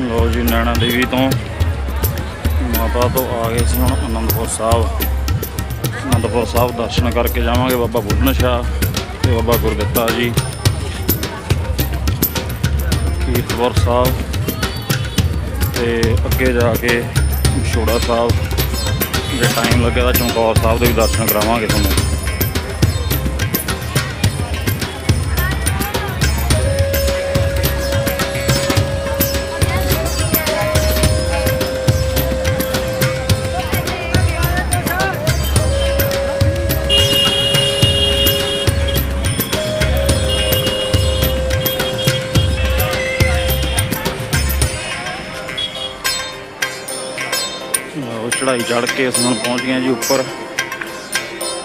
ਲੋ ਜੀ ਨੈਣਾ ਦੇਵੀ ਤੋਂ। ਮਾਤਾ ਤੋਂ ਆ ਗਏ ਸੀ ਹੁਣ ਅਨੰਦਪੁਰ ਸਾਹਿਬ। ਅਨੰਦਪੁਰ ਸਾਹਿਬ ਦਰਸ਼ਨ ਕਰਕੇ ਜਾਵਾਂਗੇ ਬਾਬਾ ਬੁੱਢਨ ਸ਼ਾਹ ਤੇ ਬਾਬਾ ਗੁਰਦਿੱਤਾ ਜੀ। ਕੀਰਤਪੁਰ ਸਾਹਿਬ ਤੇ ਅੱਗੇ ਜਾ ਕੇ ਛੋੜਾ ਸਾਹਿਬ। ਜੇ ਟਾਈਮ ਲੱਗੇ ਤਾਂ ਚਮਕੌਰ ਸਾਹਿਬ ਦੇ ਵੀ ਦਰਸ਼ਨ ਕਰਾਵਾਂਗੇ ਤੁਹਾਨੂੰ। ਚੜਾਈ ਚੜ ਕੇ ਅਸੀਂ ਹੁਣ ਪਹੁੰਚ ਗਏ ਜੀ ਉੱਪਰ।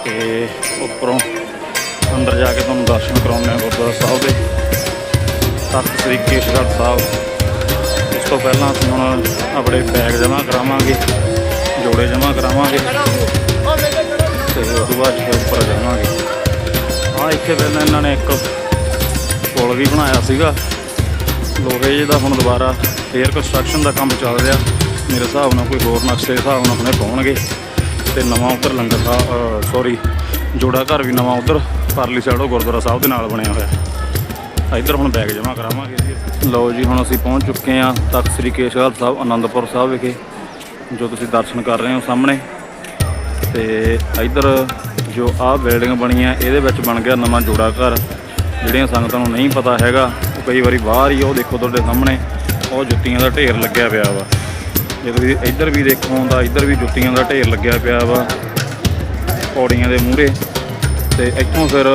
ਤੇ ਉੱਪਰੋਂ ਅੰਦਰ ਜਾ ਕੇ ਤੁਹਾਨੂੰ ਦਰਸ਼ਨ ਕਰਾਉਂਦੇ ਹਾਂ ਗੁਰਦੁਆਰਾ ਸਾਹਿਬ ਦੇ। ਤਖਤ ਸ੍ਰੀ ਕੇਸ਼ਗੜ੍ਹ ਸਾਹਿਬ। ਇਸ ਤੋਂ ਪਹਿਲਾਂ ਅਸੀਂ ਹੁਣ ਆਪਣੇ ਬੈਗ ਜਮ੍ਹਾਂ ਕਰਾਵਾਂਗੇ, ਜੋੜੇ ਜਮ੍ਹਾਂ ਕਰਾਵਾਂਗੇ। ਤੇ ਉਸ ਤੋਂ ਬਾਅਦ ਫਿਰ ਉੱਪਰ ਜਾਵਾਂਗੇ। ਹਾਂ ਇੱਥੇ ਪਹਿਲਾਂ ਇਹਨਾਂ ਨੇ ਇੱਕ ਪੁਲ ਵੀ ਬਣਾਇਆ ਸੀਗਾ। ਲੋਹੇ ਜਿਹੇ ਦਾ ਹੁਣ ਦੁਬਾਰਾ ਫੇਰ ਕੰਸਟਰਕਸ਼ਨ ਦਾ ਕੰਮ ਚੱਲ ਰਿਹਾ। ਮੇਰੇ ਹਿਸਾਬ ਨਾਲ ਕੋਈ ਹੋਰ ਨਕਸ਼ੇ ਹਿਸਾਬ ਨਾਲ ਹੁਣੇ ਪਾਉਣਗੇ। ਤੇ ਨਵਾਂ ਉੱਧਰ ਲੰਗਰ ਸਾਹਿਬ ਸੌਰੀ ਜੋੜਾ ਘਰ ਵੀ ਨਵਾਂ ਉੱਧਰ ਪਰਲੀ ਸਾਈਡ ਉਹ ਗੁਰਦੁਆਰਾ ਸਾਹਿਬ ਦੇ ਨਾਲ ਬਣਿਆ ਹੋਇਆ। ਇੱਧਰ ਹੁਣ ਬੈਗ ਜਮ੍ਹਾਂ ਕਰਾਵਾਂਗੇ ਜੀ ਲਓ ਜੀ, ਹੁਣ ਅਸੀਂ ਪਹੁੰਚ ਚੁੱਕੇ ਹਾਂ ਤਖਤ ਸ੍ਰੀ ਕੇਸ਼ਗੜ੍ਹ ਸਾਹਿਬ ਆਨੰਦਪੁਰ ਸਾਹਿਬ ਵਿਖੇ, ਜੋ ਤੁਸੀਂ ਦਰਸ਼ਨ ਕਰ ਰਹੇ ਹੋ ਸਾਹਮਣੇ। ਤੇ ਇੱਧਰ ਜੋ ਆਹ ਬਿਲਡਿੰਗ ਬਣੀ ਹੈ, ਇਹਦੇ ਵਿੱਚ ਬਣ ਗਿਆ ਨਵਾਂ ਜੋੜਾ ਘਰ। ਜਿਹੜੀਆਂ ਸੰਗਤਾਂ ਨੂੰ ਨਹੀਂ ਪਤਾ ਹੈਗਾ, ਉਹ ਕਈ ਵਾਰੀ ਬਾਹਰ ਹੀ ਉਹ ਦੇਖੋ ਤੁਹਾਡੇ ਸਾਹਮਣੇ। ਉਹ ਜੁੱਤੀਆਂ ਦਾ ਢੇਰ ਲੱਗਿਆ ਪਿਆ ਵਾ। ਜੇ ਤੁਸੀਂ ਇੱਧਰ ਵੀ ਦੇਖੋ ਹੁੰਦਾ ਇੱਧਰ ਵੀ ਜੁੱਤੀਆਂ ਦਾ ਢੇਰ ਲੱਗਿਆ ਪਿਆ ਵਾ। ਪੌੜੀਆਂ ਦੇ ਮੂਹਰੇ। ਤੇ ਇੱਥੋਂ ਫਿਰ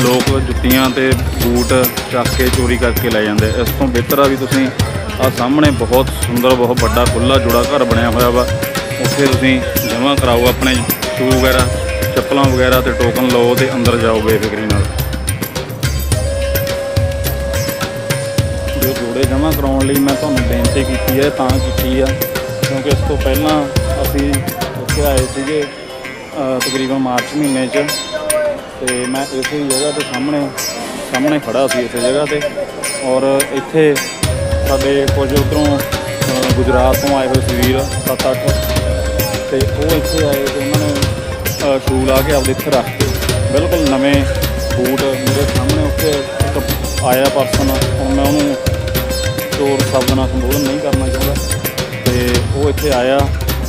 ਲੋਕ ਜੁੱਤੀਆਂ ਤੇ ਬੂਟ ਚੱਕ ਕੇ ਚੋਰੀ ਕਰਕੇ ਲੈ ਜਾਂਦੇ ਇਸ ਤੋਂ ਬਿਹਤਰ ਆ ਵੀ ਤੁਸੀਂ ਆ ਸਾਹਮਣੇ ਬਹੁਤ ਸੁੰਦਰ, ਬਹੁਤ ਵੱਡਾ ਖੁੱਲਾ ਜੁੜਾ ਘਰ ਬਣਿਆ ਹੋਇਆ ਵਾ। ਉੱਥੇ ਤੁਸੀਂ ਜਮ੍ਹਾਂ ਕਰਾਓ ਆਪਣੇ ਸ਼ੂ ਵਗੈਰਾ, ਚੱਪਲਾਂ ਵਗੈਰਾ ਤੇ ਟੋਕਨ ਲਓ ਤੇ ਅੰਦਰ ਜਾਓ ਬੇਫਿਕਰੀ ਨਾਲ। ਜੋ ਜਮ੍ਹਾਂ ਕਰਾਉਣ ਲਈ ਮੈਂ ਤੁਹਾਨੂੰ ਬੇਨਤੀ ਕੀਤੀ ਹੈ, ਤਾਂ ਕੀਤੀ ਆ। ਕਿਉਂਕਿ ਇਸ ਤੋਂ ਪਹਿਲਾਂ ਅਸੀਂ ਉੱਥੇ ਆਏ ਸੀਗੇ ਤਕਰੀਬਨ ਮਾਰਚ ਮਹੀਨੇ 'ਚ। ਤੇ ਮੈਂ ਇਸੇ ਜਗ੍ਹਾ ਤੇ ਸਾਹਮਣੇ ਸਾਹਮਣੇ ਖੜਾ ਸੀ ਇਸੇ ਜਗ੍ਹਾ ਤੇ। ਔਰ ਇੱਥੇ ਸਾਡੇ ਕੁਝ ਉੱਧਰੋਂ ਗੁਜਰਾਤ ਤੋਂ ਆਏ ਹੋਏ ਸੀ ਵੀਰ 7-8 ਤੇ ਉਹ ਇੱਥੇ ਆਏ ਤੇ ਉਹਨਾਂ ਨੇ ਅਹ ਸ਼ੂ ਲਾ ਕੇ ਆਪਦੇ ਇੱਥੇ ਰੱਖ ਬਿਲਕੁਲ ਨਵੇਂ ਬੂਟ ਮੇਰੇ ਸਾਹਮਣੇ ਉੱਥੇ ਆਇਆ ਪਰਸਨ। ਉਹ ਇੱਥੇ ਆਇਆ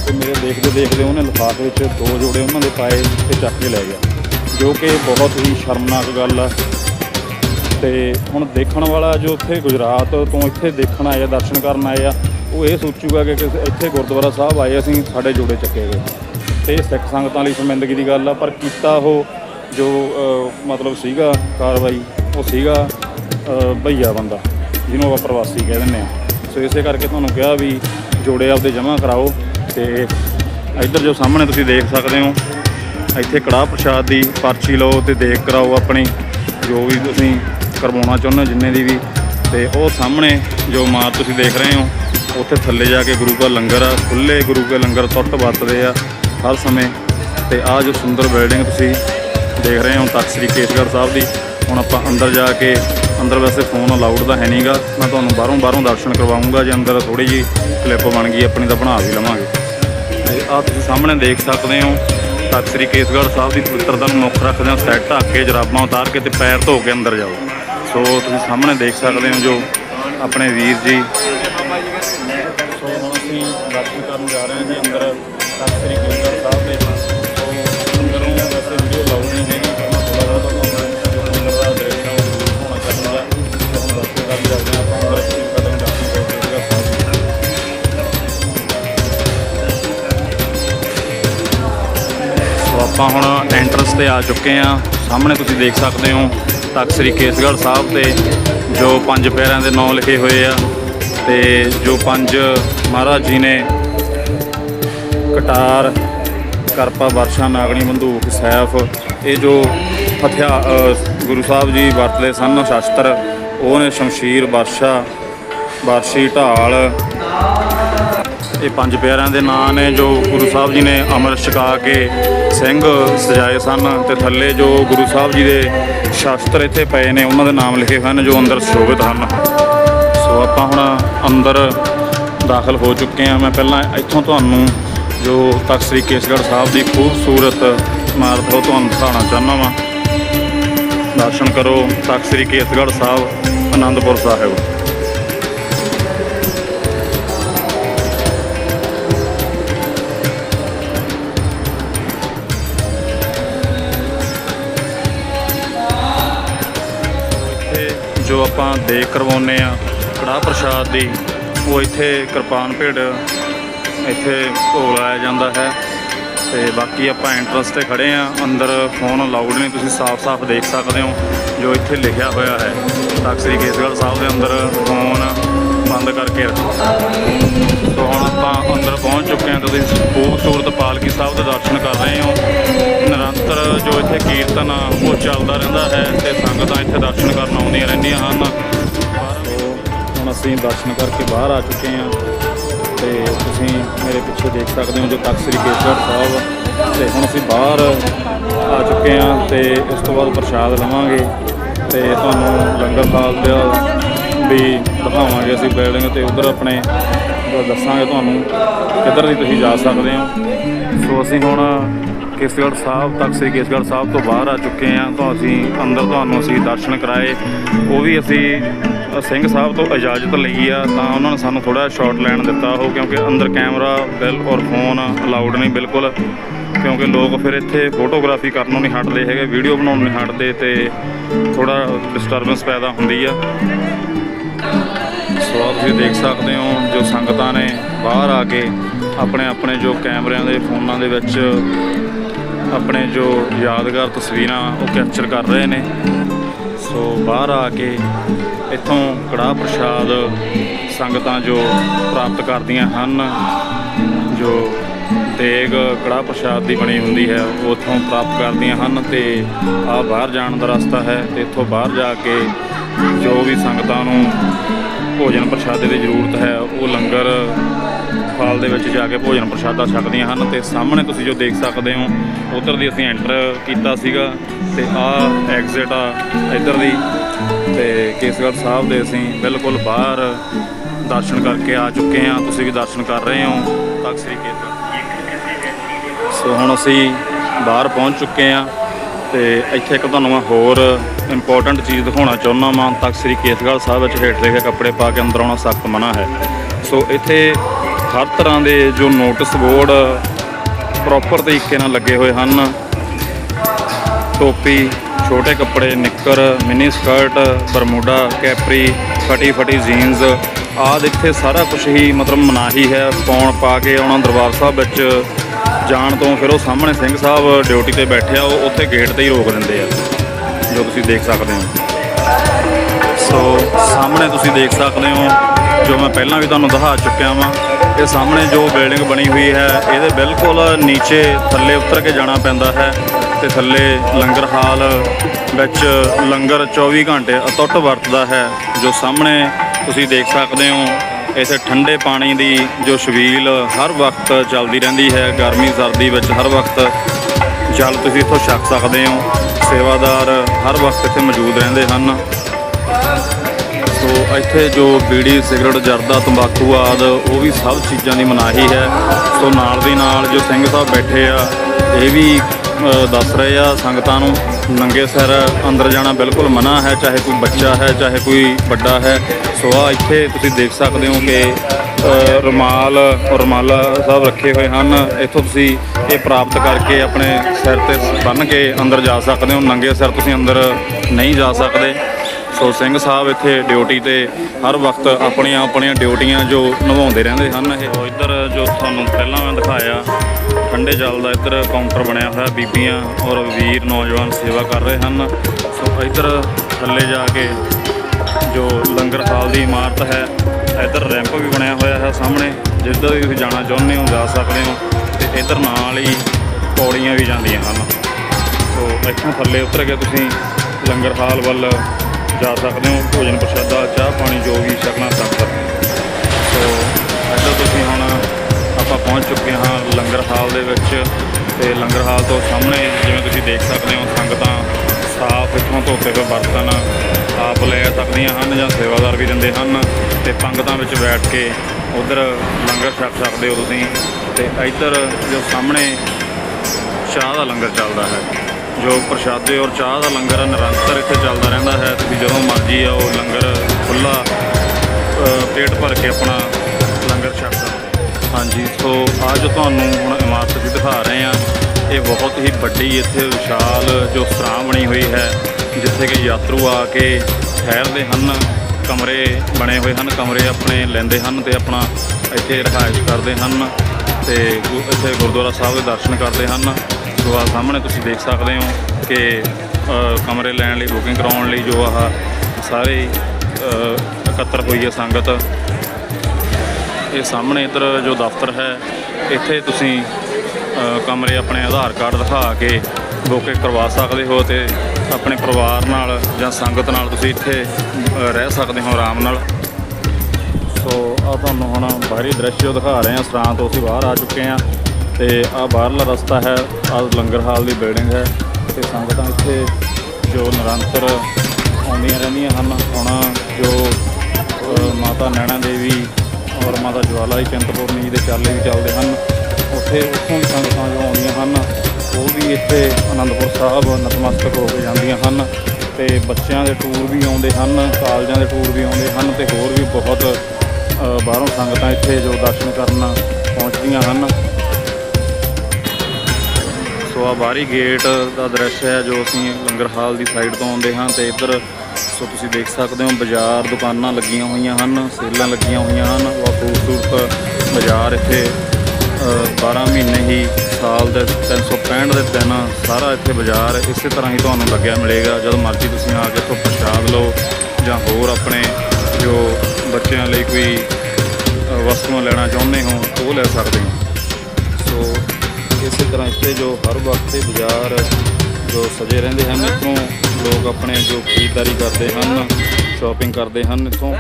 ਤੇ ਮੇਰੇ ਦੇਖਦੇ ਦੇਖਦੇ ਉਹਨੇ ਲਿਫਾਫੇ ਵਿੱਚ ਦੋ ਜੋੜੇ ਉਹਨਾਂ ਦੇ ਪਾਏ ਤੇ ਚੱਕ ਕੇ ਲੈ ਗਿਆ ਜੋ ਕਿ ਬਹੁਤ ਹੀ ਸ਼ਰਮਨਾਕ ਗੱਲ ਆ। ਤੇ ਹੁਣ ਦੇਖਣ ਵਾਲਾ ਜੋ ਉੱਥੇ ਗੁਜਰਾਤ ਤੋਂ ਇੱਥੇ ਦੇਖਣ ਆਏ ਆ ਦਰਸ਼ਨ ਕਰਨ ਆਏ ਆ ਉਹ ਇਹ ਸੋਚੂਗਾ ਕਿ ਕਿਸੇ- ਇੱਥੇ ਗੁਰਦੁਆਰਾ ਸਾਹਿਬ ਆਏ ਅਸੀਂ ਸਾਡੇ ਜੋੜੇ ਚੱਕੇ ਗਏ ਤੇ ਇਹ ਸਿੱਖ ਸੰਗਤਾਂ ਲਈ ਸ਼ਰਮਿੰਦਗੀ ਦੀ ਗੱਲ ਆ ਪਰ ਕੀਤਾ ਉਹ ਜੋ ਮਤਲਬ ਸੀਗਾ ਕਾਰਵਾਈ ਉਹ ਸੀਗਾ ਅਹ, ਭਈਆ ਬੰਦਾ ਜਿਹਨੂੰ ਆਪਾਂ ਪ੍ਰਵਾਸੀ ਕਹਿ ਦਿੰਦੇ ਆ ਸੋ ਇਸੇ ਕਰਕੇ ਤੁਹਾਨੂੰ ਕਿਹਾ ਵੀ ਜੋੜੇ ਆਪਦੇ ਜਮ੍ਹਾਂ ਕਰਾਓ ਤੇ ਇੱਧਰ ਜੋ ਸਾਹਮਣੇ ਤੁਸੀਂ ਦੇਖ ਸਕਦੇ ਹੋ, ਇੱਥੇ ਕੜਾਹ ਪ੍ਰਸ਼ਾਦ ਦੀ ਪਰਚੀ ਲਓ ਤੇ ਦੇਖ ਕਰਾਓ ਆਪਣੀ, ਜੋ ਵੀ ਤੁਸੀਂ ਕਰਵਾਉਣਾ ਚਾਹੁੰਦੇ ਹੋ, ਜਿੰਨੇ ਦੀ ਵੀ। ਤੇ ਉਹ ਸਾਹਮਣੇ ਜੋ ਮਾਰ ਤੁਸੀਂ ਦੇਖ ਰਹੇ ਹੋ, ਉੱਥੇ ਥੱਲੇ ਜਾ ਕੇ ਗੁਰੂ ਦਾ ਲੰਗਰ ਆ ਖੁੱਲੇ ਗੁਰੂ ਕੇ ਲੰਗਰ ਤੁਰਤ ਵਰਤਦੇ ਆ ਹਰ ਸਮੇਂ। ਤੇ ਆਹ ਜੋ ਸੁੰਦਰ ਬਿਲਡਿੰਗ ਤੁਸੀਂ ਦੇਖ ਰਹੇ ਹੋ, ਤਖਤ ਸ੍ਰੀ ਕੇਸਗੜ੍ਹ ਸਾਹਿਬ ਦੀ, ਹੁਣ ਆਪਾਂ ਅੰਦਰ ਜਾ ਕੇ ਅੰਦਰ ਵੈਸੇ ਫੋਨ ਅਲਾਉਡ ਤਾਂ ਹੈ ਨਹੀਂਗਾ ਮੈਂ ਤੁਹਾਨੂੰ ਬਾਹਰੋਂ ਬਾਹਰੋਂ ਦਰਸ਼ਨ ਕਰਵਾਉਂਗਾ, ਜੇ ਅੰਦਰ ਥੋੜੀ ਜੀ ਕਲਿੱਪ ਬਣ ਗਈ ਆਪਣੀ ਤਾਂ ਬਣਾ ਵੀ ਲਵਾਂਗੇ। ਤੇ ਆਹ ਤੁਸੀਂ ਸਾਹਮਣੇ ਦੇਖ ਸਕਦੇ ਹੋ ਤਖਤ ਸ੍ਰੀ ਕੇਸਗੜ੍ਹ ਸਾਹਿਬ ਦੀ ਪਵਿੱਤਰਤਾ ਨੂੰ ਮੁੱਖ ਰੱਖਦੇ ਹਾਂ ਸੈੱਟ ਢੱਕ ਕੇ ਜਰਾਬਾਂ ਉਤਾਰ ਕੇ ਤੇ ਪੈਰ ਧੋ ਕੇ ਅੰਦਰ ਜਾਓ। ਸੋ ਤੁਸੀਂ ਸਾਹਮਣੇ ਦੇਖ ਸਕਦੇ ਹੋ ਜੋ ਆਪਣੇ ਵੀਰ ਜੀ। ਸੋ ਹੁਣ ਅਸੀਂ ਦਰਸ਼ਨ ਕਰਨ ਜਾ ਰਹੇ ਹਾਂ ਜੀ ਅੰਦਰ ਤਖਤ ਸ੍ਰੀ ਕੇਸਗੜ੍ਹ ਸਾਹਿਬ ਦੇ। ਆਪਾਂ ਹੁਣ ਐਂਟਰੈਂਸ ਤੇ ਆ ਚੁੱਕੇ ਆ ਸਾਹਮਣੇ ਤੁਸੀਂ ਦੇਖ ਸਕਦੇ ਹੋ ਤਖਤ ਸ੍ਰੀ ਕੇਸਗੜ੍ਹ ਸਾਹਿਬ ਤੇ ਜੋ ਪੰਜ ਪਿਆਰਿਆਂ ਦੇ ਨਾਮ ਲਿਖੇ ਹੋਏ ਆ ਤੇ ਜੋ ਪੰਜ ਮਹਾਰਾਜ ਜੀ ਨੇ ਕਟਾਰ, ਕਰਪਾ, ਵਰਸ਼ਾ, ਨਾਗਣੀ ਬੰਦੂਕ ਸੈਫ, ਇਹ ਜੋ ਹਥਿਆ ਗੁਰੂ ਸਾਹਿਬ ਜੀ ਵਰਤਦੇ ਸਨ, ਸ਼ਾਸਤਰ, ਉਹ ਨੇ ਸ਼ਮਸ਼ੀਰ, ਵਰਸ਼ਾ, ਵਰਸ਼ੀ ਢਾਲ ਇਹ ਪੰਜ ਪਿਆਰਿਆਂ ਦੇ ਨਾਂ ਨੇ ਜੋ ਗੁਰੂ ਸਾਹਿਬ ਜੀ ਨੇ ਅੰਮ੍ਰਿਤ ਛਕਾ ਕੇ ਸਿੰਘ ਸਜਾਏ ਸਨ ਤੇ ਥੱਲੇ ਜੋ ਗੁਰੂ ਸਾਹਿਬ ਜੀ ਦੇ ਸ਼ਾਸਤਰ ਇੱਥੇ ਪਏ ਨੇ, ਉਹਨਾਂ ਦੇ ਨਾਮ ਲਿਖੇ ਹਨ ਜੋ ਅੰਦਰ ਸ਼ੋਭਿਤ ਹਨ। ਸੋ ਸੋ ਆਪਾਂ ਹੁਣ ਅੰਦਰ ਦਾਖਲ ਹੋ ਚੁੱਕੇ ਹਾਂ। ਮੈਂ ਪਹਿਲਾਂ ਇੱਥੋਂ ਤੁਹਾਨੂੰ ਜੋ ਤਖ਼ਤ ਸ੍ਰੀ ਕੇਸਗੜ੍ਹ ਸਾਹਿਬ ਦੀ ਖੂਬਸੂਰਤ ਇਮਾਰਤ ਉਹ ਤੁਹਾਨੂੰ ਦਿਖਾਉਣਾ ਚਾਹੁੰਦਾ ਵਾਂ। ਦਰਸ਼ਨ ਕਰੋ ਤਖ਼ਤ ਸ੍ਰੀ ਕੇਸਗੜ੍ਹ ਸਾਹਿਬ ਆਨੰਦਪੁਰ ਸਾਹਿਬ। ਆਪਾਂ ਦੇਖ ਕਰਵਾਉਂਦੇ ਆ ਕੜਾਹ ਪ੍ਰਸ਼ਾਦ ਦੀ। ਉਹ ਇੱਥੇ ਕਿਰਪਾਨ ਭੇਡ ਇੱਥੇ ਭੋਗ ਲਾਇਆ ਜਾਂਦਾ ਹੈ। ਤੇ ਬਾਕੀ ਆਪਾਂ ਐਂਟਰੈਂਸ ਤੇ ਖੜੇ ਆ ਅੰਦਰ ਫੋਨ ਅਲਾਉਡ ਨਹੀਂ ਤੁਸੀਂ ਸਾਫ਼-ਸਾਫ਼ ਦੇਖ ਸਕਦੇ ਹੋ ਜੋ ਇੱਥੇ ਲਿਖਿਆ ਹੋਇਆ ਹੈ। ਤਖ਼ਤ ਸ੍ਰੀ ਕੇਸਗੜ੍ਹ ਸਾਹਿਬ ਦੇ ਅੰਦਰ ਫੋਨ ਬੰਦ ਕਰਕੇ ਰੱਖੋ। ਅੰਦਰ ਪਹੁੰਚ ਚੁੱਕੇ ਹਾਂ। ਤੁਸੀਂ ਖੂਬਸੂਰਤ ਪਾਲਕੀ ਸਾਹਿਬ ਦੇ ਦਰਸ਼ਨ ਕਰ ਰਹੇ ਹੋ। ਨਿਰੰਤਰ ਜੋ ਇੱਥੇ ਕੀਰਤਨ ਆ ਉਹ ਚੱਲਦਾ ਰਹਿੰਦਾ ਹੈ ਤੇ ਸੰਗਤਾਂ ਇੱਥੇ ਦਰਸ਼ਨ ਕਰਨ ਆਉਂਦੀਆਂ ਰਹਿੰਦੀਆਂ ਹਨ। ਹੁਣ ਅਸੀਂ ਦਰਸ਼ਨ ਕਰਕੇ ਬਾਹਰ ਆ ਚੁੱਕੇ ਹਾਂ। ਤੇ ਤੁਸੀਂ ਮੇਰੇ ਪਿੱਛੇ ਦੇਖ ਸਕਦੇ ਹੋ ਜੋ ਤਖ਼ਤ ਸ੍ਰੀ ਕੇਸਗੜ੍ਹ ਸਾਹਿਬ। ਤੇ ਹੁਣ ਅਸੀਂ ਬਾਹਰ ਆ ਚੁੱਕੇ ਹਾਂ ਤੇ ਇਸ ਤੋਂ ਬਾਅਦ ਪ੍ਰਸ਼ਾਦ ਲਵਾਂਗੇ। ਤੇ ਤੁਹਾਨੂੰ ਲੰਗਰ ਹਾਲ ਦਾ ਵੀ ਦਿਖਾਵਾਂਗੇ। ਅਸੀਂ ਬਿਲਡਿੰਗ ਤੇ ਉਧਰ ਆਪਣੇ ਦੱਸਾਂਗੇ ਤੁਹਾਨੂੰ ਕਿੱਧਰ ਦੀ ਤੁਸੀਂ ਜਾ ਸਕਦੇ ਹੋ। ਸੋ ਅਸੀਂ ਹੁਣ ਕੇਸਗੜ੍ਹ ਸਾਹਿਬ ਤੱਕ, ਸ੍ਰੀ ਕੇਸਗੜ੍ਹ ਸਾਹਿਬ ਤੋਂ ਬਾਹਰ ਆ ਚੁੱਕੇ ਹਾਂ। ਤਾਂ ਅਸੀਂ ਅੰਦਰ ਤੁਹਾਨੂੰ ਅਸੀਂ ਦਰਸ਼ਨ ਕਰਾਏ। ਉਹ ਵੀ ਅਸੀਂ ਸਿੰਘ ਸਾਹਿਬ ਤੋਂ ਇਜਾਜ਼ਤ ਲਈ ਆ। ਤਾਂ ਉਹਨਾਂ ਨੇ ਸਾਨੂੰ ਥੋੜਾ ਸ਼ਾਟ ਲੈਣ ਦਿੱਤਾ ਉਹ, ਕਿਉਂਕਿ ਅੰਦਰ ਕੈਮਰਾ ਬਿਲ ਔਰ ਫੋਨ ਅਲਾਉਡ ਨਹੀਂ ਬਿਲਕੁਲ। ਕਿਉਂਕਿ ਲੋਕ ਫਿਰ ਇੱਥੇ ਫੋਟੋਗ੍ਰਾਫੀ ਕਰਨੋਂ ਨਹੀਂ ਹਟਦੇ ਹੈਗੇ ਵੀਡੀਓ ਬਣਾਉਣ ਨਹੀਂ ਹਟਦੇ ਤੇ ਥੋੜਾ ਡਿਸਟਰਬੈਂਸ ਪੈਦਾ ਹੁੰਦੀ ਆ। ਸੋ ਤੁਸੀਂ ਦੇਖ ਸਕਦੇ ਹੋ, ਜੋ ਸੰਗਤਾਂ ਨੇ ਬਾਹਰ ਆ ਕੇ ਆਪਣੇ ਆਪਣੇ ਜੋ ਕੈਮਰਿਆਂ ਦੇ, ਫੋਨਾਂ ਦੇ ਵਿੱਚ ਆਪਣੇ ਜੋ ਯਾਦਗਾਰ ਤਸਵੀਰਾਂ ਉਹ ਕੈਪਚਰ ਕਰ ਰਹੇ ਨੇ। ਸੋ ਬਾਹਰ ਆ ਕੇ ਇੱਥੋਂ ਕੜਾਹ ਪ੍ਰਸ਼ਾਦ ਸੰਗਤਾਂ ਜੋ ਪ੍ਰਾਪਤ ਕਰਦੀਆਂ ਹਨ, ਜੋ ਦੇਗ ਕੜਾਹ ਪ੍ਰਸ਼ਾਦ ਦੀ ਬਣੀ ਹੁੰਦੀ ਹੈ, ਉਹ ਉੱਥੋਂ ਪ੍ਰਾਪਤ ਕਰਦੀਆਂ ਹਨ ਤੇ ਆ ਬਾਹਰ ਜਾਣ ਦਾ ਰਸਤਾ ਹੈ ਤੇ ਇੱਥੋਂ ਬਾਹਰ ਜਾ ਕੇ ਜੋ ਵੀ ਸੰਗਤਾਂ ਨੂੰ ਭੋਜਨ ਪ੍ਰਸ਼ਾਦੇ ਦੀ ਜ਼ਰੂਰਤ ਹੈ। ਉਹ ਲੰਗਰ ਹਾਲ ਦੇ ਵਿੱਚ ਜਾ ਕੇ ਭੋਜਨ ਪ੍ਰਸ਼ਾਦਾ ਛਕਦੀਆਂ ਹਨ ਤੇ ਸਾਹਮਣੇ ਤੁਸੀਂ ਜੋ ਦੇਖ ਸਕਦੇ ਹੋ, ਉਧਰ ਦੀ ਅਸੀਂ ਐਂਟਰ ਕੀਤਾ ਸੀਗਾ ਤੇ ਆਹ ਐਗਜ਼ਿਟ ਆ ਇੱਧਰ ਦੀ ਤੇ ਕੇਸਗੜ੍ਹ ਸਾਹਿਬ ਦੇ ਅਸੀਂ ਬਿਲਕੁਲ ਬਾਹਰ ਦਰਸ਼ਨ ਕਰਕੇ ਆ ਚੁੱਕੇ ਹਾਂ। ਤੁਸੀਂ ਵੀ ਦਰਸ਼ਨ ਕਰ ਰਹੇ ਹੋ। ਤਖਤ ਸ੍ਰੀ ਕੇਸਗੜ੍ਹ। ਸੋ ਹੁਣ ਅਸੀਂ ਬਾਹਰ ਪਹੁੰਚ ਚੁੱਕੇ ਹਾਂ। ਤੇ ਇੱਥੇ ਇੱਕ ਤੁਹਾਨੂੰ ਮੈਂ ਹੋਰ ਇੰਪੋਰਟੈਂਟ ਚੀਜ਼ ਦਿਖਾਉਣਾ ਚਾਹੁੰਦਾ ਵਾਂ। ਤਖਤ ਸ੍ਰੀ ਕੇਸਗੜ੍ਹ ਸਾਹਿਬ ਵਿੱਚ ਹੇਠ ਲਿਖੇ ਕੱਪੜੇ ਪਾ ਕੇ ਅੰਦਰ ਆਉਣਾ ਸਖਤ ਮਨਾ ਹੈ। ਸੋ ਇੱਥੇ ਹਰ ਤਰ੍ਹਾਂ ਦੇ ਜੋ ਨੋਟਿਸ ਬੋਰਡ ਪ੍ਰੋਪਰ ਤਰੀਕੇ ਨਾਲ ਲੱਗੇ ਹੋਏ ਹਨ। ਟੋਪੀ, ਛੋਟੇ ਕੱਪੜੇ, ਨਿੱਕਰ ਮਿਨੀ ਸਕਰਟ ਬਰਮੂਡਾ ਕੈਪਰੀ ਫਟੀ ਫਟੀ ਜੀਨਸ ਆਦ ਇੱਥੇ ਸਾਰਾ ਕੁਝ ਹੀ ਮਤਲਬ ਮਨਾਹੀ ਹੈ। ਪਾਉਣ ਪਾ ਕੇ ਆਉਣਾ ਦਰਬਾਰ ਸਾਹਿਬ ਵਿੱਚ ਜਾਣ ਤੋਂ ਫਿਰ ਉਹ ਸਾਹਮਣੇ ਸਿੰਘ ਸਾਹਿਬ ਡਿਊਟੀ ਤੇ ਬੈਠੇ ਆ, ਉਹ ਉੱਥੇ ਗੇਟ ਤੇ ਹੀ ਰੋਕ ਦਿੰਦੇ ਆ, ਜੋ ਤੁਸੀਂ ਦੇਖ ਸਕਦੇ ਹੋ। ਸੋ ਸਾਹਮਣੇ ਤੁਸੀਂ ਦੇਖ ਸਕਦੇ ਹੋ, ਜੋ ਮੈਂ ਪਹਿਲਾਂ ਵੀ ਤੁਹਾਨੂੰ ਦਿਖਾ ਚੁੱਕਿਆ ਵਾਂ, ਇਹ ਸਾਹਮਣੇ ਜੋ ਬਿਲਡਿੰਗ ਬਣੀ ਹੋਈ ਹੈ, ਇਹਦੇ ਬਿਲਕੁਲ ਨੀਚੇ ਥੱਲੇ ਉਤਰ ਕੇ ਜਾਣਾ ਪੈਂਦਾ ਹੈ ਤੇ ਥੱਲੇ ਲੰਗਰ ਹਾਲ ਵਿੱਚ ਲੰਗਰ 24 ਘੰਟੇ ਅਟੁੱਟ ਵਰਤਦਾ ਹੈ, ਜੋ ਸਾਹਮਣੇ ਤੁਸੀਂ ਦੇਖ ਸਕਦੇ ਹੋ ਇੱਥੇ ਠੰਡੇ ਪਾਣੀ ਦੀ ਜੋ ਛਬੀਲ ਹਰ ਵਕਤ ਚੱਲਦੀ ਰਹਿੰਦੀ ਹੈ, ਗਰਮੀ, ਸਰਦੀ ਵਿੱਚ ਹਰ ਵਕਤ ਜਲ ਤੁਸੀਂ ਇੱਥੋਂ ਛਕ ਸਕਦੇ ਹੋ। ਸੇਵਾਦਾਰ ਹਰ ਵਕਤ ਇੱਥੇ ਮੌਜੂਦ ਰਹਿੰਦੇ ਹਨ। ਸੋ ਇੱਥੇ ਜੋ ਬੀੜੀ, ਸਿਗਰਟ, ਜਰਦਾ, ਤੰਬਾਕੂ ਆਦ, ਉਹ ਵੀ ਸਭ ਚੀਜ਼ਾਂ ਦੀ ਮਨਾਹੀ ਹੈ। ਸੋ ਨਾਲ ਦੀ ਨਾਲ ਜੋ ਸਿੰਘ ਸਾਹਿਬ ਬੈਠੇ ਆ, ਇਹ ਵੀ ਦੱਸ ਰਹੇ ਆ ਸੰਗਤਾਂ ਨੂੰ। ਨੰਗੇ ਸਿਰ ਅੰਦਰ ਜਾਣਾ ਬਿਲਕੁਲ ਮਨਾ ਹੈ, ਚਾਹੇ ਕੋਈ ਬੱਚਾ ਹੈ, ਚਾਹੇ ਕੋਈ ਵੱਡਾ ਹੈ। ਸੋ ਆ ਇੱਥੇ ਤੁਸੀਂ ਦੇਖ ਸਕਦੇ ਹੋ ਕਿ ਰੁਮਾਲ ਔਰ ਰੁਮਾਲਾ ਸਾਹਿਬ ਰੱਖੇ ਹੋਏ ਹਨ। ਇੱਥੋਂ ਤੁਸੀਂ ਇਹ ਪ੍ਰਾਪਤ ਕਰਕੇ ਆਪਣੇ ਸਿਰ ਤੇ ਬੰਨ੍ਹ ਕੇ ਅੰਦਰ ਜਾ ਸਕਦੇ ਹੋ। ਨੰਗੇ ਸਿਰ ਤੁਸੀਂ ਅੰਦਰ ਨਹੀਂ ਜਾ ਸਕਦੇ। ਸੋ ਸਿੰਘ ਸਾਹਿਬ ਇੱਥੇ ਡਿਊਟੀ ਤੇ ਹਰ ਵਕਤ ਆਪਣੀਆਂ ਆਪਣੀਆਂ ਡਿਊਟੀਆਂ ਜੋ ਨਿਭਾਉਂਦੇ ਰਹਿੰਦੇ ਹਨ। ਇਹ ਇੱਧਰ ਜੋ ਤੁਹਾਨੂੰ ਪਹਿਲਾਂ ਮੈਂ ਦਿਖਾਇਆ ਠੰਡੇ ਜਲ ਦਾ ਇੱਧਰ ਕਾਊਂਟਰ ਬਣਿਆ ਹੋਇਆ, ਬੀਬੀਆਂ ਔਰ ਵੀਰ ਨੌਜਵਾਨ ਸੇਵਾ ਕਰ ਰਹੇ ਹਨ। ਸੋ ਇੱਧਰ ਥੱਲੇ ਜਾ ਕੇ ਜੋ ਲੰਗਰ ਹਾਲ ਦੀ ਇਮਾਰਤ ਹੈ, ਇੱਧਰ ਰੈਂਪ ਵੀ ਬਣਿਆ ਹੋਇਆ ਹੈ ਸਾਹਮਣੇ। ਜਿੱਧਰ ਵੀ ਤੁਸੀਂ ਜਾਣਾ ਚਾਹੁੰਦੇ ਹੋ, ਜਾ ਸਕਦੇ ਹੋ, ਤੇ ਇੱਧਰ ਨਾਲ ਹੀ ਪੌੜੀਆਂ ਵੀ ਜਾਂਦੀਆਂ ਹਨ। ਸੋ ਇੱਥੋਂ ਥੱਲੇ ਉਤਰ ਕੇ ਤੁਸੀਂ ਲੰਗਰ ਹਾਲ ਵੱਲ ਜਾ ਸਕਦੇ ਹੋ, ਭੋਜਨ ਪ੍ਰਸ਼ਾਦਾ, ਚਾਹ ਪਾਣੀ ਜੋ ਵੀ ਛਕਣਾ ਛਕ ਸਕਦੇ ਹੋ। ਸੋ ਇੱਧਰ ਤੁਸੀਂ ਹੁਣ ਆਪਾਂ ਪਹੁੰਚ ਚੁੱਕੇ ਹਾਂ ਲੰਗਰ ਹਾਲ ਦੇ ਵਿੱਚ ਤੇ ਲੰਗਰ ਹਾਲ ਤੋਂ ਸਾਹਮਣੇ ਜਿਵੇਂ ਤੁਸੀਂ ਦੇਖ ਸਕਦੇ ਹੋ, ਸੰਗਤਾਂ ਸਾਫ਼ ਇੱਥੋਂ ਧੋਤੇ ਹੋਏ ਬਰਤਨ ਆਪ ਲੈ ਸਕਦੀਆਂ ਹਨ ਜਾਂ ਸੇਵਾਦਾਰ ਵੀ ਦਿੰਦੇ ਹਨ ਤੇ ਪੰਗਤਾਂ ਵਿੱਚ ਬੈਠ ਕੇ ਉਧਰ ਲੰਗਰ ਛਕ ਸਕਦੇ ਹੋ ਤੁਸੀਂ ਤੇ ਇੱਧਰ ਜੋ ਸਾਹਮਣੇ ਚਾਹ ਦਾ ਲੰਗਰ ਚੱਲਦਾ ਹੈ, ਜੋ ਪ੍ਰਸ਼ਾਦੇ ਔਰ ਚਾਹ ਦਾ ਲੰਗਰ ਨਿਰੰਤਰ ਇੱਥੇ ਚੱਲਦਾ ਰਹਿੰਦਾ ਹੈ, ਤੁਸੀਂ ਜਦੋਂ ਮਰਜ਼ੀ ਆਓ ਲੰਗਰ ਖੁੱਲਾ ਪੇਟ ਭਰ ਕੇ ਆਪਣਾ ਹਾਂਜੀ, ਸੋ ਅੱਜ ਤੁਹਾਨੂੰ ਹੁਣ ਇਮਾਰਤ ਦੀ ਦਿਖਾ ਰਹੇ ਹਾਂ। ਇਹ ਬਹੁਤ ਹੀ ਵੱਡੀ ਇੱਥੇ ਵਿਸ਼ਾਲ ਜੋ ਸਰਾਂ ਬਣੀ ਹੋਈ ਹੈ, ਜਿੱਥੇ ਕਿ ਯਾਤਰੂ ਆ ਕੇ ਠਹਿਰਦੇ ਹਨ, ਕਮਰੇ ਬਣੇ ਹੋਏ ਹਨ, ਕਮਰੇ ਆਪਣੇ ਲੈਂਦੇ ਹਨ ਤੇ ਆਪਣਾ ਇੱਥੇ ਰਿਹਾਇਸ਼ ਕਰਦੇ ਹਨ ਤੇ ਇੱਥੇ ਗੁਰਦੁਆਰਾ ਸਾਹਿਬ ਦੇ ਦਰਸ਼ਨ ਕਰਦੇ ਹਨ। ਸੋ ਆ ਸਾਹਮਣੇ ਤੁਸੀਂ ਦੇਖ ਸਕਦੇ ਹੋ ਕਿ ਕਮਰੇ ਲੈਣ ਲਈ, ਬੁਕਿੰਗ ਕਰਾਉਣ ਲਈ ਜੋ ਆਹ ਸਾਰੇ ਇਕੱਤਰ ਹੋਈ ਹੈ ਸੰਗਤ ਇਹ ਸਾਹਮਣੇ ਇੱਧਰ ਜੋ ਦਫ਼ਤਰ ਹੈ, ਇੱਥੇ ਤੁਸੀਂ ਕਮਰੇ ਆਪਣੇ ਆਧਾਰ ਕਾਰਡ ਦਿਖਾ ਕੇ ਬੁਕਿੰਗ ਕਰਵਾ ਸਕਦੇ ਹੋ ਤੇ ਆਪਣੇ ਪਰਿਵਾਰ ਨਾਲ ਜਾਂ ਸੰਗਤ ਨਾਲ ਤੁਸੀਂ ਇੱਥੇ ਰਹਿ ਸਕਦੇ ਹੋ ਆਰਾਮ ਨਾਲ। ਸੋ ਆ ਤੁਹਾਨੂੰ ਹੁਣ ਬਾਹਰੀ ਦ੍ਰਿਸ਼ ਦਿਖਾ ਰਹੇ ਹਾਂ ਸਰਾਂ ਤੋਂ ਅਸੀਂ ਬਾਹਰ ਆ ਚੁੱਕੇ ਹਾਂ ਤੇ ਆ ਬਾਹਰਲਾ ਰਸਤਾ ਹੈ ਆ ਲੰਗਰ ਹਾਲ ਦੀ ਬਿਲਡਿੰਗ ਹੈ ਤੇ ਸੰਗਤਾਂ ਇੱਥੇ ਜੋ ਨਿਰੰਤਰ ਆਉਂਦੀਆਂ ਰਹਿੰਦੀਆਂ ਹਨ, ਹੁਣ ਜੋ ਮਾਤਾ ਨੈਣਾ ਦੇਵੀ ਔਰ ਮਾਤਾ ਜਵਾਲਾ ਜੀ ਚਿੰਤਪੁਰਨੀ ਜੀ ਦੇ ਚਾਲੇ ਵੀ ਚੱਲਦੇ ਹਨ। ਉੱਥੇ ਉੱਥੋਂ ਵੀ ਸੰਗਤਾਂ ਜੋ ਆਉਂਦੀਆਂ ਹਨ, ਉਹ ਵੀ ਇੱਥੇ ਆਨੰਦਪੁਰ ਸਾਹਿਬ ਨਤਮਸਤਕ ਹੋ ਕੇ ਜਾਂਦੀਆਂ ਹਨ ਤੇ ਬੱਚਿਆਂ ਦੇ ਟੂਰ ਵੀ ਆਉਂਦੇ ਹਨ, ਕਾਲਜਾਂ ਦੇ ਟੂਰ ਵੀ ਆਉਂਦੇ ਹਨ ਤੇ ਹੋਰ ਵੀ ਬਹੁਤ ਬਾਹਰੋਂ ਸੰਗਤਾਂ ਇੱਥੇ ਜੋ ਦਰਸ਼ਨ ਕਰਨ ਪਹੁੰਚਦੀਆਂ ਹਨ। ਸੋ ਆ ਬਾਹਰੀ ਗੇਟ ਦਾ ਦ੍ਰਿਸ਼ ਹੈ ਜੋ ਅਸੀਂ ਲੰਗਰ ਹਾਲ ਦੀ ਸਾਈਡ ਤੋਂ ਆਉਂਦੇ ਹਾਂ ਤੇ ਇੱਧਰ ਸੋ ਤੁਸੀਂ ਦੇਖ ਸਕਦੇ ਹੋ ਬਾਜ਼ਾਰ ਦੁਕਾਨਾਂ ਲੱਗੀਆਂ ਹੋਈਆਂ ਹਨ ਸੇਲਾਂ ਲੱਗੀਆਂ ਹੋਈਆਂ ਹਨ। ਬਹੁਤ ਖੂਬਸੂਰਤ ਬਾਜ਼ਾਰ ਇੱਥੇ ਅ, 12 ਮਹੀਨੇ ਹੀ ਸਾਲ ਦੇ 365 ਦੇ ਦਿਨ ਸਾਰਾ ਇੱਥੇ ਬਾਜ਼ਾਰ ਇਸੇ ਤਰ੍ਹਾਂ ਹੀ ਤੁਹਾਨੂੰ ਲੱਗਿਆ ਮਿਲੇਗਾ। ਜਦੋਂ ਮਰਜ਼ੀ ਤੁਸੀਂ ਆ ਕੇ ਇੱਥੋਂ ਪ੍ਰਸ਼ਾਦ ਲਓ ਜਾਂ ਹੋਰ ਆਪਣੇ ਜੋ ਬੱਚਿਆਂ ਲਈ ਕੋਈ ਵਸਤੂਆਂ ਲੈਣਾ ਚਾਹੁੰਦੇ ਹੋ ਉਹ ਲੈ ਸਕਦੇ ਹੋ। ਸੋ ਇਸੇ ਤਰ੍ਹਾਂ ਇੱਥੇ ਜੋ ਹਰ ਵਕਤ ਤੇ ਬਾਜ਼ਾਰ ਜੋ ਸਜੇ ਰਹਿੰਦੇ ਹਨ, ਇੱਥੋਂ ਲੋਕ ਆਪਣੇ ਜੋ ਖਰੀਦਦਾਰੀ ਕਰਦੇ ਹਨ ਸ਼ਾਪਿੰਗ ਕਰਦੇ ਹਨ, ਇੱਥੋਂ